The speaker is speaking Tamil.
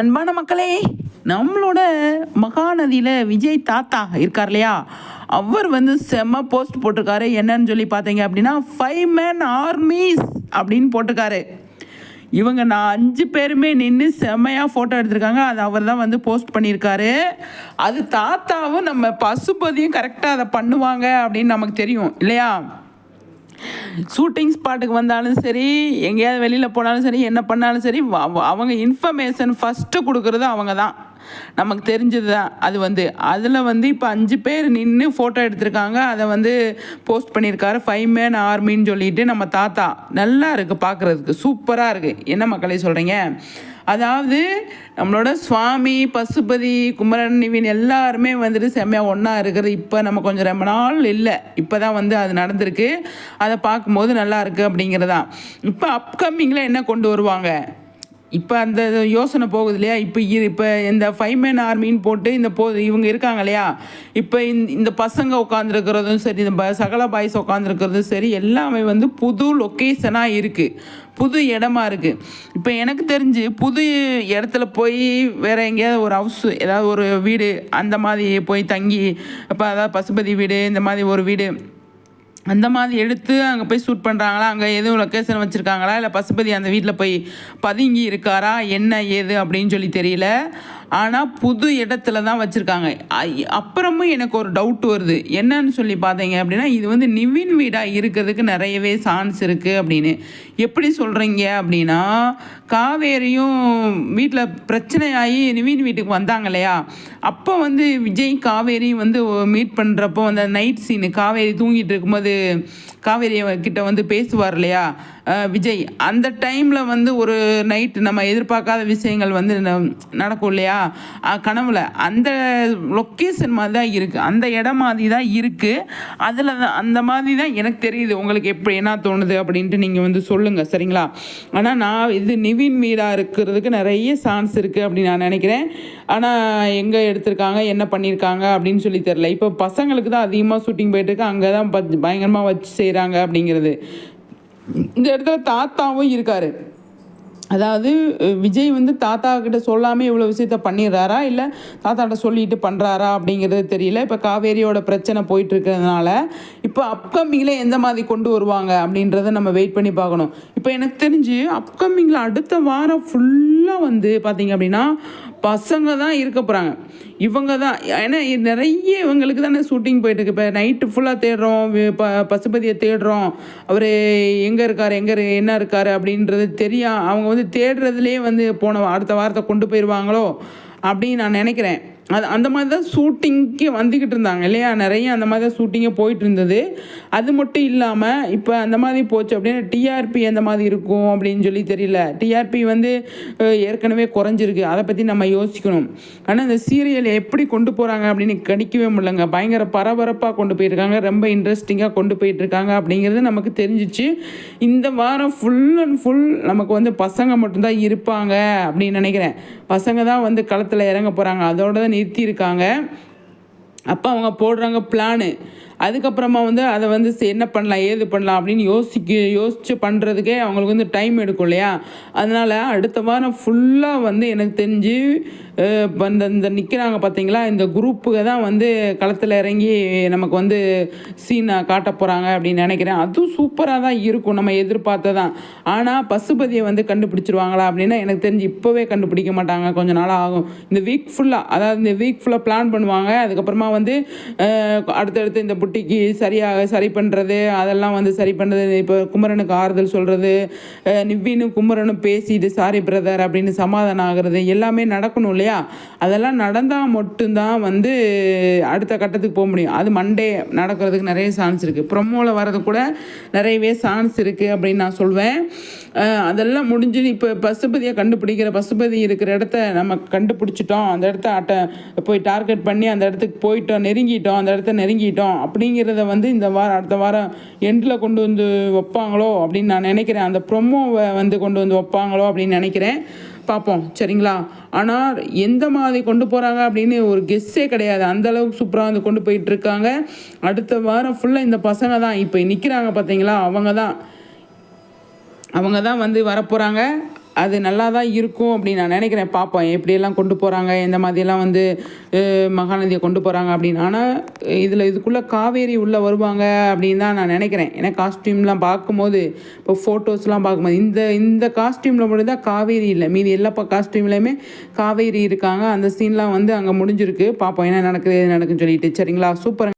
அன்பான மக்களே நம்மளோட மகாநதியில் விஜய் தாத்தா இருக்கார் இல்லையா? அவர் வந்து செம்ம போஸ்ட் போட்டிருக்காரு. என்னன்னு சொல்லி பார்த்தீங்க அப்படின்னா ஃபைவ் மேன் ஆர்மிஸ் அப்படின்னு போட்டிருக்காரு. இவங்க நான் அஞ்சு பேருமே நின்று செம்மையாக ஃபோட்டோ எடுத்திருக்காங்க. அது அவர் தான் வந்து போஸ்ட் பண்ணியிருக்காரு. அது தாத்தாவும் நம்ம பசுபதியும் கரெக்டாக அதை பண்ணுவாங்க அப்படின்னு நமக்கு தெரியும் இல்லையா? ஷூட்டிங் ஸ்பாட்டுக்கு வந்தாலும் சரி எங்கேயாவது வெளியில் போனாலும் சரி என்ன பண்ணாலும் சரி அவங்க இன்ஃபர்மேஷன் ஃபஸ்ட்டு கொடுக்குறது அவங்க தான் நமக்கு தெரிஞ்சது தான் அது வந்து. அதில் வந்து இப்போ அஞ்சு பேர் நின்று ஃபோட்டோ எடுத்திருக்காங்க. அதை வந்து போஸ்ட் பண்ணியிருக்காரு. ஃபைவ் மேன் ஆர்மின்னு சொல்லிட்டு நம்ம தாத்தா. நல்லா இருக்குது பார்க்குறதுக்கு சூப்பராக இருக்குது என்ன மக்களே சொல்கிறீங்க அதாவது நம்மளோட சுவாமி பசுபதி குமரன் நிவின் எல்லாருமே வந்துட்டு செம்மையாக ஒன்றா இருக்கிறது. இப்போ நம்ம கொஞ்சம் ரொம்ப நாள் இல்லை. இப்போ தான் வந்து அது நடந்திருக்கு. அதை பார்க்கும்போது நல்லா இருக்குது அப்படிங்கிறதான் இப்போ அப்கமிங்கில் என்ன கொண்டு வருவாங்க? இப்போ அந்த யோசனை போகுது இல்லையா? இப்போ இப்போ இந்த ஃபைவ் மேன் ஆர்மின்னு போட்டு இந்த போ இவங்க இருக்காங்க இல்லையா? இப்போ இந்த இந்த பசங்க உட்காந்துருக்கிறதும் சரி இந்த ப சகல பாய்ஸ் உட்காந்துருக்கிறதும் சரி எல்லாமே வந்து புது லொக்கேஷனாக இருக்குது புது இடமா இருக்குது இப்போ எனக்கு தெரிஞ்சு புது இடத்துல போய் வேற எங்கேயாவது ஒரு ஹவுஸ் ஏதாவது ஒரு வீடு அந்த மாதிரி போய் தங்கி இப்போ அதாவது பசுபதி வீடு இந்த மாதிரி ஒரு வீடு அந்த மாதிரி எடுத்து அங்கே போய் ஷூட் பண்ணுறாங்களா அங்கே எதுவும் லொக்கேஷன் வச்சுருக்காங்களா? இல்லை பசுபதி அந்த வீட்டில் போய் பதுங்கி இருக்காரா? என்ன ஏது அப்படின்னு சொல்லி தெரியல. ஆனால் புது இடத்துல தான் வச்சுருக்காங்க. அப்புறமும் எனக்கு ஒரு டவுட் வருது. என்னன்னு சொல்லி பார்த்தீங்க அப்படின்னா இது வந்து நிவின் வீடாக இருக்கிறதுக்கு நிறையவே சான்ஸ் இருக்குது அப்படின்னு. எப்படி சொல்கிறீங்க அப்படின்னா காவேரியும் வீட்டில் பிரச்சனையாகி நிவின் வீட்டுக்கு வந்தாங்க இல்லையா? அப்போ வந்து விஜய் காவேரி வந்து மீட் பண்ணுறப்போ அந்த நைட் சீனு காவேரி தூங்கிட்டு இருக்கும்போது காவேரி கிட்ட வந்து பேசுவார் இல்லையா? விஜய் அந்த டைமில் வந்து ஒரு நைட் நம்ம எதிர்பார்க்காத விஷயங்கள் வந்து ந- நடக்கும் இல்லையா? கனவில் கனவுல. அந்த லொக்கேஷன் மாதிரி தான் இருக்குது அந்த இடம் மாதிரி தான் இருக்குது அதில் தான் அந்த மாதிரி தான் எனக்கு தெரியுது. உங்களுக்கு எப்படி என்ன தோணுது அப்படின்ட்டு நீங்கள் வந்து சொல்லுங்கள் சரிங்களா? ஆனால் நான் இது நிவின் வீடாக இருக்கிறதுக்கு நிறைய சான்ஸ் இருக்குது அப்படின்னு நான் நினைக்கிறேன். ஆனால் எங்கே எடுத்திருக்காங்க என்ன பண்ணியிருக்காங்க அப்படின்னு சொல்லி தெரில இப்போ பசங்களுக்கு தான் அதிகமாக ஷூட்டிங் போயிட்டுருக்கு அங்கே தான் பயங்கரமாக வச்சு செய்கிறாங்க அப்படிங்கிறது. இந்த இடத்துல தாத்தாவும் இருக்காரு. அதாவது விஜய் வந்து தாத்தா கிட்ட சொல்லாமல் இவ்வளோ விஷயத்த பண்ணிடுறாரா? இல்லை தாத்தாட்ட சொல்லிட்டு பண்ணுறாரா அப்படிங்கிறது தெரியல. இப்போ காவேரியோட பிரச்சனை போயிட்டு இருக்கிறதுனால இப்போ அப்கமிங்கில் எந்த மாதிரி கொண்டு வருவாங்க? அப்படின்றத நம்ம வெயிட் பண்ணி பார்க்கணும். இப்போ எனக்கு தெரிஞ்சு அப்கமிங்கில் அடுத்த வாரம் ஃபுல்லாக வந்து பார்த்திங்க அப்படின்னா பசங்க தான் இருக்க போகிறாங்க இவங்க தான் ஏன்னா நிறைய இவங்களுக்கு தானே ஷூட்டிங் போயிட்டுருக்கு. இப்போ நைட்டு ஃபுல்லாக தேடுறோம் ப பசுபதியை தேடுறோம். அவர் எங்கே இருக்கார் எங்கே என்ன இருக்கார் அப்படின்றது தெரியும் அவங்க வந்து தேடுறதுலேயே வந்து போன அடுத்த வாரத்தை கொண்டு போயிடுவாங்களோ அப்படின்னு நான் நினைக்கிறேன். அது அந்த மாதிரி தான் ஷூட்டிங்க்கு வந்துக்கிட்டு இருந்தாங்க இல்லையா? நிறைய அந்த மாதிரி தான் ஷூட்டிங்கே போயிட்டு இருந்தது. அது மட்டும் இல்லாமல் இப்போ அந்த மாதிரி போச்சு அப்படின்னா டிஆர்பி எந்த மாதிரி இருக்கும் அப்படின்னு சொல்லி தெரியல. டிஆர்பி வந்து ஏற்கனவே குறைஞ்சிருக்கு. அதை பற்றி நம்ம யோசிக்கணும். ஆனால் இந்த சீரியல் எப்படி கொண்டு போகிறாங்க அப்படின்னு கணிக்கவே முடியலங்க. பயங்கர பரபரப்பாக கொண்டு போயிருக்காங்க. ரொம்ப இன்ட்ரெஸ்டிங்காக கொண்டு போயிட்டுருக்காங்க அப்படிங்கிறது நமக்கு தெரிஞ்சிச்சு. இந்த வாரம் ஃபுல் அண்ட் ஃபுல் நமக்கு வந்து பசங்க மட்டும்தான் இருப்பாங்க அப்படின்னு நினைக்கிறேன். பசங்க தான் வந்து களத்தில் இறங்க போகிறாங்க அதோட நிறுத்தியிருக்காங்க. அப்போ அவங்க போடுறாங்க பிளானு அதுக்கப்புறமா வந்து அதை வந்து சரி, என்ன பண்ணலாம் ஏது பண்ணலாம் அப்படின்னு யோசிக்க யோசித்து பண்ணுறதுக்கே அவங்களுக்கு வந்து டைம் எடுக்கும் இல்லையா? அதனால் அடுத்த வாரம் ஃபுல்லாக வந்து எனக்கு தெரிஞ்சு அஹ், இந்த இந்த நிற்கிறாங்க பார்த்தீங்களா இந்த குரூப்புக தான் வந்து களத்தில் இறங்கி நமக்கு வந்து சீனை காட்ட போகிறாங்க அப்படின்னு நினைக்கிறேன். அதுவும் சூப்பராக தான் இருக்கும் நம்ம எதிர்பார்த்ததான் ஆனால் பசுபதியை வந்து கண்டுபிடிச்சிருவாங்களா அப்படின்னா எனக்கு தெரிஞ்சு இப்போவே கண்டுபிடிக்க மாட்டாங்க. கொஞ்ச நாள் ஆகும். இந்த வீக் ஃபுல்லாக அதாவது இந்த வீக் ஃபுல்லாக பிளான் பண்ணுவாங்க. அதுக்கப்புறமா வந்து அடுத்தடுத்து இந்த புட்டிக்கு சரியாக சரி பண்ணுறது அதெல்லாம் வந்து சரி பண்ணுறது இப்போ குமரனுக்கு ஆறுதல் சொல்கிறது நிவ்வினும் குமரனும் பேசிட்டு சாரி பிரதர் அப்படின்னு சமாதானம் ஆகிறது எல்லாமே நடக்கணும் இல்லையா? அதெல்லாம் நடந்தால் மட்டும்தான் வந்து அடுத்த கட்டத்துக்கு போக முடியும். அது மண்டே நடக்கிறதுக்கு நிறைய சான்ஸ் இருக்குது ப்ரொமோவில் வர்றது கூட நிறையவே சான்ஸ் இருக்குது அப்படின்னு நான் சொல்வேன். அதெல்லாம் முடிஞ்சு இப்போ பசுபதியை கண்டுபிடிக்கிற பசுபதி இருக்கிற இடத்த நம்ம கண்டுபிடிச்சிட்டோம். அந்த இடத்த அட்ட போய் டார்கெட் பண்ணி அந்த இடத்துக்கு போயிட்டோம் நெருங்கிட்டோம் அந்த இடத்த நெருங்கிட்டோம். அப்படிங்கிறத வந்து இந்த வாரம் அடுத்த வாரம் எண்டில் கொண்டு வந்து வைப்பாங்களோ அப்படின்னு நான் நினைக்கிறேன். அந்த ப்ரொமோவை வந்து கொண்டு வந்து வைப்பாங்களோ அப்படின்னு நினைக்கிறேன். பார்ப்போம். சரிங்களா? ஆனால் எந்த மாதிரி கொண்டு போகிறாங்க அப்படின்னு ஒரு கெஸ்ஸே கிடையாது. அந்தளவுக்கு சூப்பராக வந்து கொண்டு போயிட்டுருக்காங்க அடுத்த வாரம் ஃபுல்லாக இந்த பசங்க தான். இப்போ நிற்கிறாங்க பார்த்தீங்களா அவங்க தான். அவங்க தான் வந்து வரப்போகிறாங்க அது நல்லா தான் இருக்கும் அப்படின்னு நான் நினைக்கிறேன். பார்ப்போம் எப்படியெல்லாம் கொண்டு போகிறாங்க எந்த மாதிரியெல்லாம் வந்து மகாநதியை கொண்டு போகிறாங்க அப்படின்னு. ஆனால் இதில் இதுக்குள்ளே காவேரி உள்ளே வருவாங்க அப்படின்னு தான் நான் நினைக்கிறேன். ஏன்னா காஸ்டியூம்லாம் பார்க்கும்போது இப்போ ஃபோட்டோஸ்லாம் பார்க்கும்போது இந்த இந்த காஸ்டியூமில் மட்டும் தான் காவேரி இல்லை. மீதி எல்லா காஸ்டியூம்லேயுமே காவேரி இருக்காங்க. அந்த சீன்லாம் வந்து அங்கே முடிஞ்சிருக்கு. பார்ப்போம் என்ன நடக்குது எது நடக்குன்னு சொல்லிட்டு. சரிங்களா? சூப்பர்